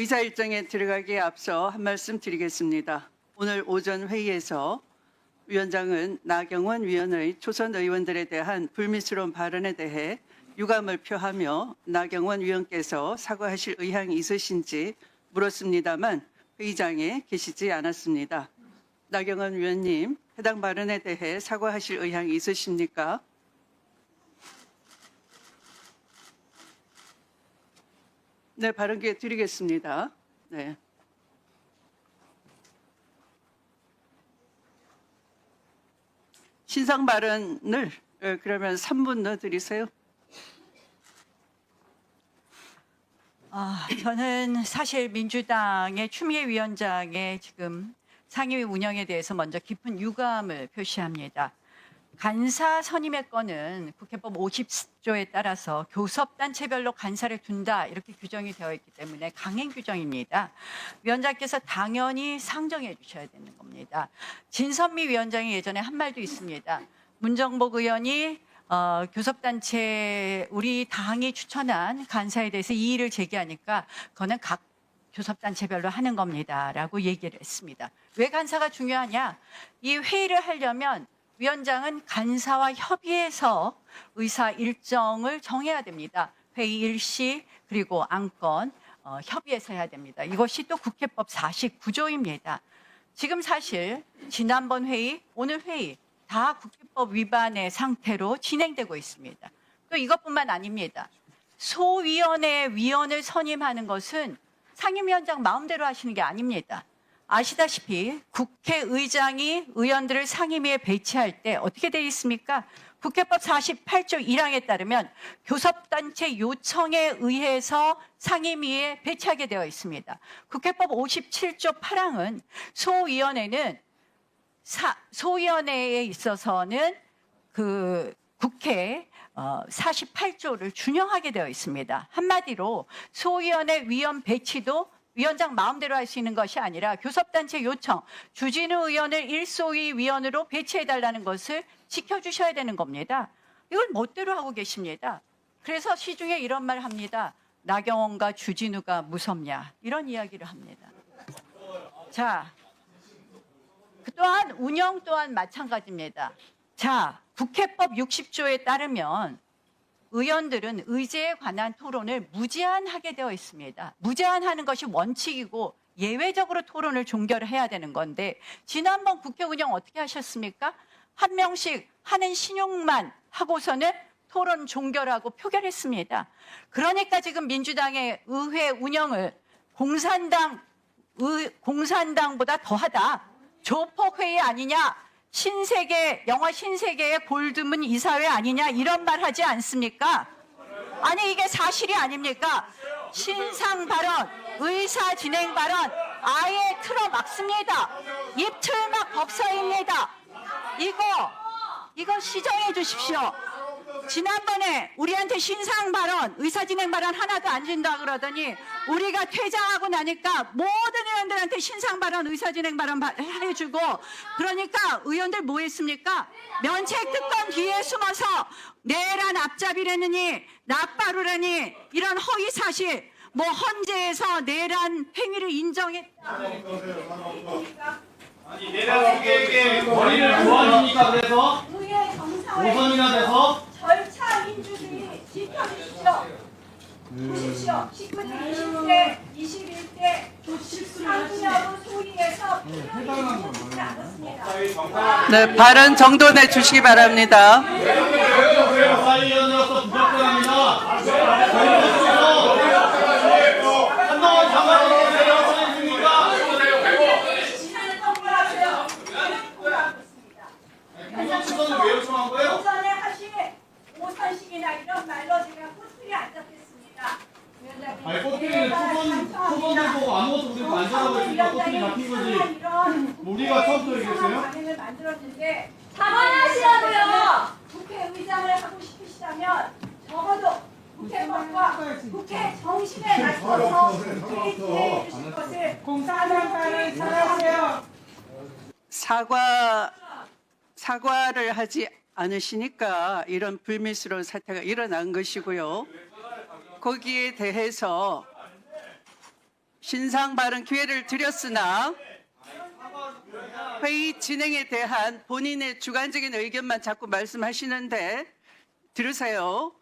의사 일정에 들어가기에 앞서 한 말씀 드리겠습니다. 오늘 오전 회의에서 위원장은 나경원 위원의 초선 의원들에 대한 불미스러운 발언에 대해 유감을 표하며 나경원 위원께서 사과하실 의향이 있으신지 물었습니다만 회의장에 계시지 않았습니다. 나경원 위원님, 해당 발언에 대해 사과하실 의향이 있으십니까? 네, 발언 기회 드리겠습니다. 네. 신상 발언을 어, 그러면 3분 넣어 드리세요. 아, 저는 사실 민주당의 추미애 위원장의 지금 상임위 운영에 대해서 먼저 깊은 유감을 표시합니다. 간사 선임의 건은 국회법 50조에 따라서 교섭단체별로 간사를 둔다 이렇게 규정이 되어 있기 때문에 강행 규정입니다. 위원장께서 당연히 상정해 주셔야 되는 겁니다. 진선미 위원장이 예전에 한 말도 있습니다. 문정복 의원이 어, 교섭단체 우리 당이 추천한 간사에 대해서 이의를 제기하니까 그거는 각 교섭단체별로 하는 겁니다라고 얘기를 했습니다. 왜 간사가 중요하냐? 이 회의를 하려면 위원장은 간사와 협의해서 의사 일정을 정해야 됩니다. 회의 일시 그리고 안건 어, 협의해서 해야 됩니다. 이것이 또 국회법 49조입니다. 지금 사실 지난번 회의, 오늘 회의 다 국회법 위반의 상태로 진행되고 있습니다. 또 이것뿐만 아닙니다. 소위원회 위원을 선임하는 것은 상임위원장 마음대로 하시는 게 아닙니다. 아시다시피 국회의장이 의원들을 상임위에 배치할 때 어떻게 되어 있습니까? 국회법 48조 1항에 따르면 교섭단체 요청에 의해서 상임위에 배치하게 되어 있습니다. 국회법 57조 8항은 소위원회는 사, 소위원회에 있어서는 그 국회 어, 48조를 준용하게 되어 있습니다. 한마디로 소위원회 위원 배치도 위원장 마음대로 할 수 있는 것이 아니라 교섭단체 요청, 주진우 의원을 1소위 위원으로 배치해달라는 것을 지켜주셔야 되는 겁니다. 이걸 멋대로 하고 계십니다. 그래서 시중에 이런 말 합니다. 나경원과 주진우가 무섭냐 이런 이야기를 합니다. 자, 그 또한 운영 또한 마찬가지입니다. 자, 국회법 60조에 따르면 의원들은 의제에 관한 토론을 무제한하게 되어 있습니다. 무제한하는 것이 원칙이고 예외적으로 토론을 종결해야 되는 건데 지난번 국회 운영 어떻게 하셨습니까? 한 명씩 하는 신용만 하고서는 토론 종결하고 표결했습니다. 그러니까 지금 민주당의 의회 운영을 공산당 의, 공산당보다 더하다. 조폭 회의 아니냐? 신세계 영화 신세계의 골드문 이사회 아니냐 이런 말 하지 않습니까? 아니 이게 사실이 아닙니까? 신상 발언, 의사 진행 발언 아예 틀어 막습니다. 입틀막 법사입니다. 이거 이거 시정해 주십시오. 지난번에 우리한테 신상 발언, 의사 진행 발언 하나도 안 준다 그러더니 우리가 퇴장하고 나니까 모든 의원들한테 신상 발언, 의사 진행 발언 바- 해주고 그러니까 의원들 뭐 했습니까? 면책 특권 뒤에 숨어서 내란 앞잡이라느니 낙바루라니 이런 허위 사실 뭐 헌재에서 내란 행위를 인정했다. 아니 내려오게에게 머리를 도와주니까 그래서 오선이나 돼서 절차 민주주의 지켜주십시오. 보십시오. 19대, 20대, 21대 상승하고 소위에서 않았습니다. 네, 발언 정돈해 주시기 바랍니다. 사위원으로서 부적절합니다. 저희로서 한동안 장관으로 내려오셨습니까? 지난해 통과하세요. 통과하고 있습니다. 공선 시선을 왜 요청한 거예요? 오전에 하신 오선식이나 이런 말로 제가 꼬투리 안 잡겠습니다. 위원장님, 아니 꼬투리는 제가 초선 감사합니다. 초선들 보고 아무것도 우리가 안전하고 있으니까 꼬투리 잡힌 거지. 이런 우리가 처음부터 얘기했어요? 반응을 만들었는데 사과하시라고요. 국회의장을 하고 싶으시다면 적어도 국회 정신에 맞춰서 회의해 주실 것을 공사장관을 전하세요. 사과 사과를 하지 않으시니까 이런 불미스러운 사태가 일어난 것이고요. 거기에 대해서 신상 발언 기회를 드렸으나 회의 진행에 대한 본인의 주관적인 의견만 자꾸 말씀하시는데 들으세요.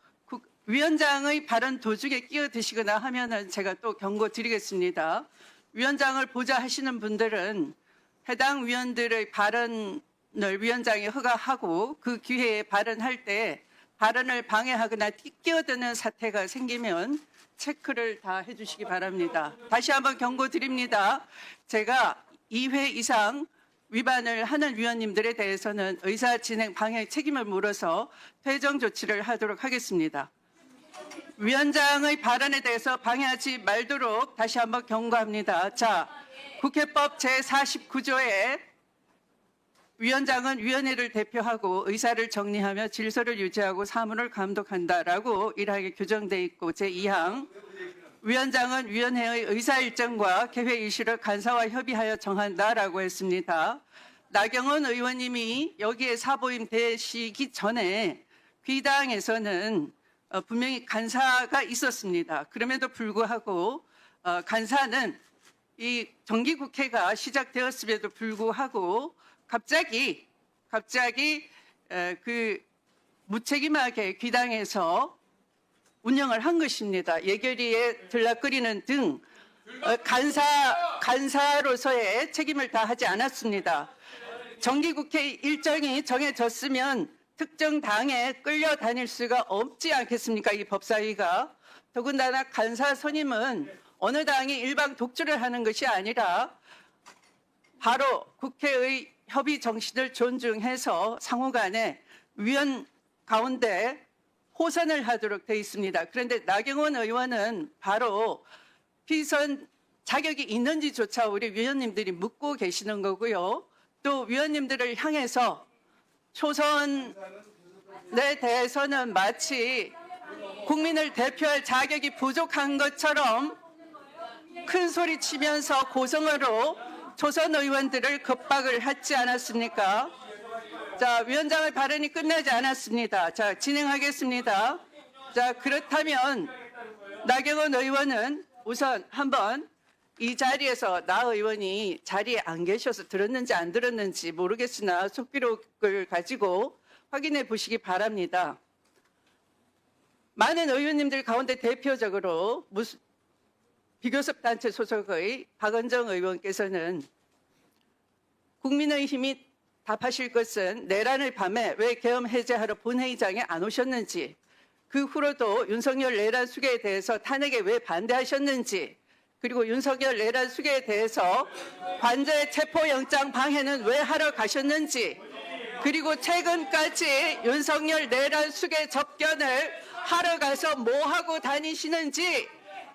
국- 위원장의 발언 도중에 끼어드시거나 하면은 제가 또 경고 드리겠습니다. 위원장을 보좌 하시는 분들은 해당 위원들의 발언을 위원장이 허가하고 그 기회에 발언할 때 발언을 방해하거나 끼어드는 사태가 생기면 체크를 다 해주시기 바랍니다. 다시 한번 경고 드립니다. 제가 2회 이상 위반을 하는 위원님들에 대해서는 의사 진행 방해 책임을 물어서 퇴정 조치를 하도록 하겠습니다. 위원장의 발언에 대해서 방해하지 말도록 다시 한번 경고합니다. 자, 국회법 제49조에 위원장은 위원회를 대표하고 의사를 정리하며 질서를 유지하고 사무를 감독한다라고 일하게 규정돼 있고 제2항 위원장은 위원회의 의사 일정과 개회 일시를 간사와 협의하여 정한다라고 했습니다. 나경원 의원님이 여기에 사보임 되시기 전에 귀당에서는 어, 분명히 간사가 있었습니다. 그럼에도 불구하고 어, 간사는 이 정기국회가 시작되었음에도 불구하고 갑자기 갑자기 에, 그 무책임하게 귀당해서 운영을 한 것입니다. 예결위에 들락거리는 등 어, 간사 간사로서의 책임을 다하지 않았습니다. 정기국회 일정이 정해졌으면 특정 당에 끌려다닐 수가 없지 않겠습니까? 이 법사위가 더군다나 간사 선임은 어느 당이 일방 독주를 하는 것이 아니라 바로 국회의 협의 정신을 존중해서 상호간에 위원 가운데 호선을 하도록 되어 있습니다. 그런데 나경원 의원은 바로 피선 자격이 있는지조차 우리 위원님들이 묻고 계시는 거고요. 또 위원님들을 향해서 초선에 대해서는 마치 국민을 대표할 자격이 부족한 것처럼 큰 소리 치면서 고성어로 초선 의원들을 겁박을 하지 않았습니까? 자, 위원장의 발언이 끝나지 않았습니다. 자, 진행하겠습니다. 자, 그렇다면 나경원 의원은 우선 한번 이 자리에서 나 의원이 자리에 안 계셔서 들었는지 안 들었는지 모르겠으나 속기록을 가지고 확인해 보시기 바랍니다. 많은 의원님들 가운데 대표적으로 비교섭 단체 소속의 박은정 의원께서는 국민의힘이 답하실 것은 내란의 밤에 왜 계엄 해제하러 본회의장에 안 오셨는지 그 후로도 윤석열 내란 수계에 대해서 탄핵에 왜 반대하셨는지 그리고 윤석열 내란 수계에 대해서 관제 체포영장 방해는 왜 하러 가셨는지 그리고 최근까지 윤석열 내란 수계 접견을 하러 가서 뭐 하고 다니시는지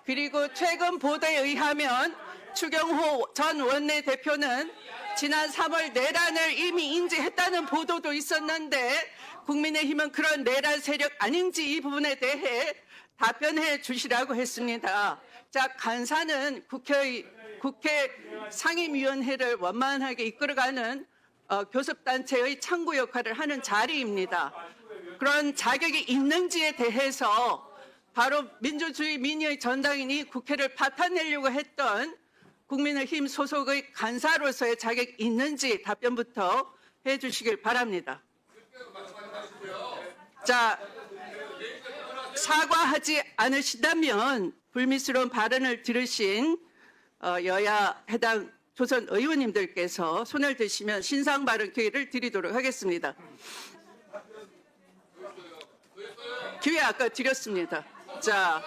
그리고 최근 보도에 의하면 추경호 전 원내대표는 지난 3월 내란을 이미 인지했다는 보도도 있었는데 국민의힘은 그런 내란 세력 아닌지 이 부분에 대해 답변해 주시라고 했습니다. 자, 간사는 국회 국회 상임위원회를 원만하게 이끌어가는 어, 교섭단체의 창구 역할을 하는 자리입니다. 그런 자격이 있는지에 대해서 바로 민주주의 민의의 전당인이 국회를 파탄내려고 했던 국민의힘 소속의 간사로서의 자격이 있는지 답변부터 해주시길 바랍니다. 자, 사과하지 않으신다면 불미스러운 발언을 들으신 어, 여야 해당 조선 의원님들께서 손을 드시면 신상 발언 기회를 드리도록 하겠습니다. 기회 아까 드렸습니다. 자?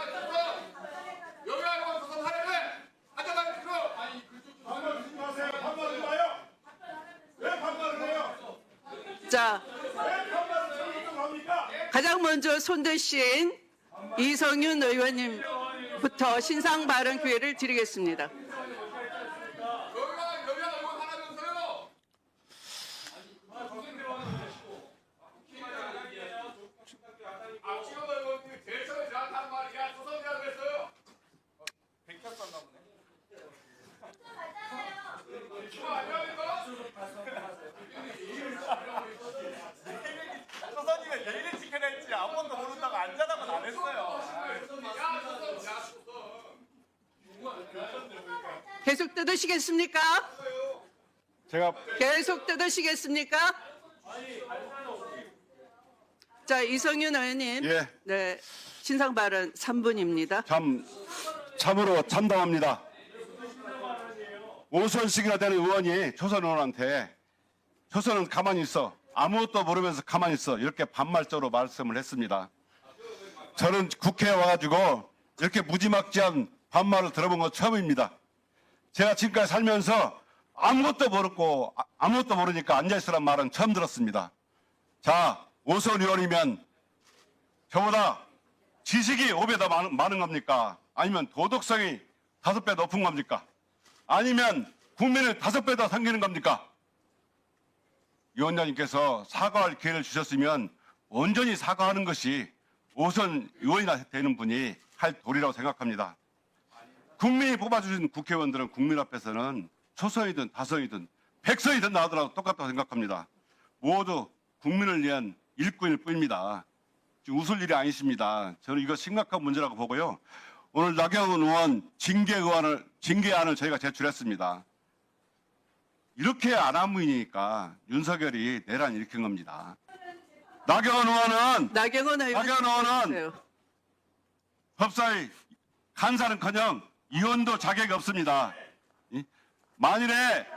자? 가장 먼저 손 드신 이성윤 의원님 부터 신상 발언 기회를 드리겠습니다. 여기가 여기 알고 하라면서요. 아, 지금 의원님이 제일 처음에 저한테 한 말이야. 조선이라고 했어요. 백혔었나 보네. 이거 아니라니까? 조선이가 예의를 지켜야 될지 아무것도 모른다고 안전하면 안 했어요. 야, 조선, 야, 조선. 계속 뜯으시겠습니까? 제가 계속 뜯으시겠습니까? 자, 이성윤 의원님. 예. 네. 신상 발언 3분입니다. 참 참으로 참담합니다. 오선식이나 되는 의원이 초선 의원한테 초선은 가만히 있어 아무것도 모르면서 가만히 있어 이렇게 반말적으로 말씀을 했습니다. 저는 국회에 와가지고 이렇게 무지막지한 반말을 들어본 건 처음입니다. 제가 지금까지 살면서 아무것도 모르고 아- 아무것도 모르니까 앉아있으란 말은 처음 들었습니다. 자, 오선 의원이면 저보다 지식이 5배 더 많은, 많은 겁니까? 아니면 도덕성이 다섯 배 높은 겁니까? 아니면 국민을 다섯 배더 섬기는 겁니까? 위원장님께서 사과할 기회를 주셨으면 온전히 사과하는 것이 오선 의원이나 되는 분이 할 도리라고 생각합니다. 국민이 뽑아주신 국회의원들은 국민 앞에서는 초선이든 다선이든 백선이든 나오더라도 똑같다고 생각합니다. 모두 국민을 위한 일꾼일 뿐입니다. 지금 웃을 일이 아니십니다. 저는 이거 심각한 문제라고 보고요. 오늘 나경원 의원 징계 의안을 징계안을 저희가 제출했습니다. 이렇게 안하무이니까 윤석열이 내란 일으킨 겁니다. 나경원 의원은 나경원 의원. 나경원 의원은. 법사위 간사는커녕 의원도 자격이 없습니다. 이? 만일에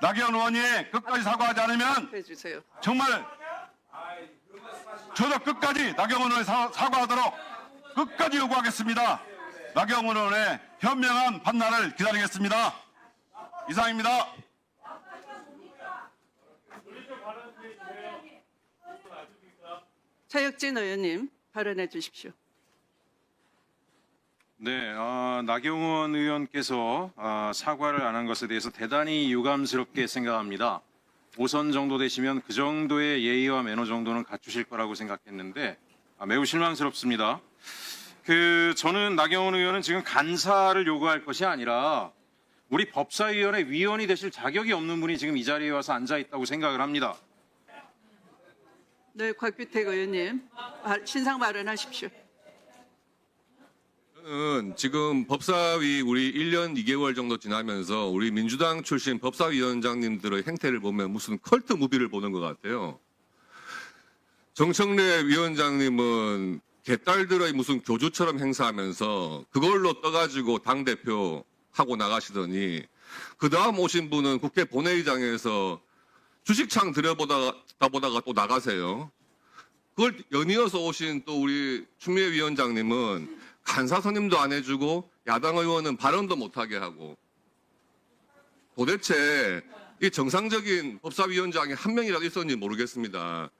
나경원 의원이 끝까지 사과하지 않으면 해주세요. 정말 저도 끝까지 나경원 의원이 사, 사과하도록 끝까지 요구하겠습니다. 나경원 의원의 현명한 판단을 기다리겠습니다. 이상입니다. 차혁진 의원님 발언해 주십시오. 네, 어, 나경원 의원께서 어, 사과를 안 한 것에 대해서 대단히 유감스럽게 생각합니다. 5선 정도 되시면 그 정도의 예의와 매너 정도는 갖추실 거라고 생각했는데 아, 매우 실망스럽습니다. 그 저는 나경원 의원은 지금 간사를 요구할 것이 아니라 우리 법사위원회 위원이 되실 자격이 없는 분이 지금 이 자리에 와서 앉아 있다고 생각을 합니다. 네, 곽규택 의원님 발- 신상 발언하십시오. 저는 지금 법사위 우리 1년 2개월 정도 지나면서 우리 민주당 출신 법사위원장님들의 행태를 보면 무슨 컬트 무비를 보는 것 같아요. 정청래 위원장님은 개딸들의 무슨 교주처럼 행사하면서 그걸로 떠가지고 당대표 하고 나가시더니 그 다음 오신 분은 국회 본회의장에서 주식창 들여보다가 보다가 또 나가세요. 그걸 연이어서 오신 또 우리 추미애 위원장님은 간사 선임도 안 해주고 야당 의원은 발언도 못하게 하고 도대체 이 정상적인 법사위원장이 한 명이라도 있었는지 모르겠습니다.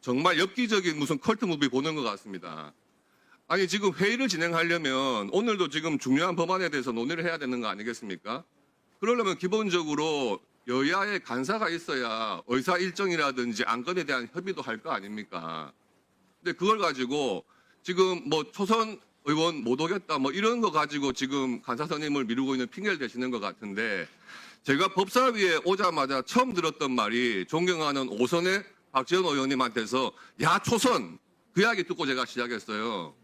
정말 엽기적인 무슨 컬트 무비 보는 것 같습니다. 아니 지금 회의를 진행하려면 오늘도 지금 중요한 법안에 대해서 논의를 해야 되는 거 아니겠습니까? 그러려면 기본적으로 여야의 간사가 있어야 의사 일정이라든지 안건에 대한 협의도 할 거 아닙니까? 근데 그걸 가지고 지금 뭐 초선 의원 못 오겠다 뭐 이런 거 가지고 지금 간사 선임을 미루고 있는 핑계를 대시는 것 같은데 제가 법사위에 오자마자 처음 들었던 말이 존경하는 오선의 박지원 의원님한테서 야 초선 그 이야기 듣고 제가 시작했어요.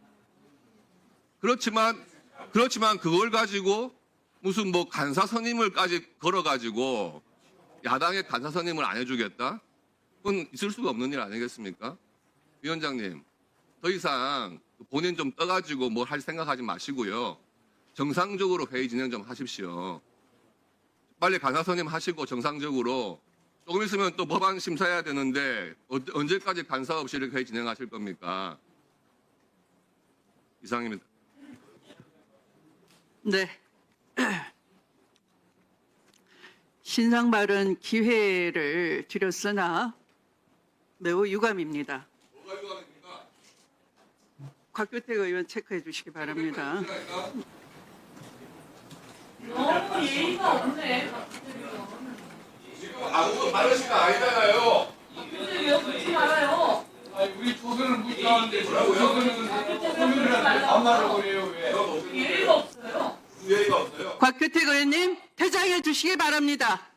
그렇지만 그렇지만 그걸 가지고 무슨 뭐 간사 선임을까지 걸어가지고 야당의 간사 선임을 안 해주겠다? 그건 있을 수가 없는 일 아니겠습니까? 위원장님, 더 이상 본인 좀 떠가지고 뭘 할 생각하지 마시고요. 정상적으로 회의 진행 좀 하십시오. 빨리 간사 선임 하시고 정상적으로 조금 있으면 또 법안 심사해야 되는데 어- 언제까지 간사 없이 이렇게 회의 진행하실 겁니까? 이상입니다. 네. 신상 발언 기회를 드렸으나 매우 유감입니다. 곽규택 의원 체크해 주시기 바랍니다. 너무 예의가 없네. 아무도 바르신 거 아니잖아요. 근데 왜 묻지 말아요? 우리 조선을 묻자는데 조선은 국민들한테 반말을 그래요 왜? 예의가 없어요. 예의가 없어요. 곽규택 의원님 퇴장해 주시기 바랍니다.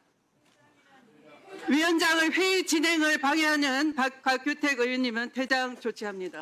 위원장의 회의 진행을 방해하는 박- 곽규택 의원님은 퇴장 조치합니다.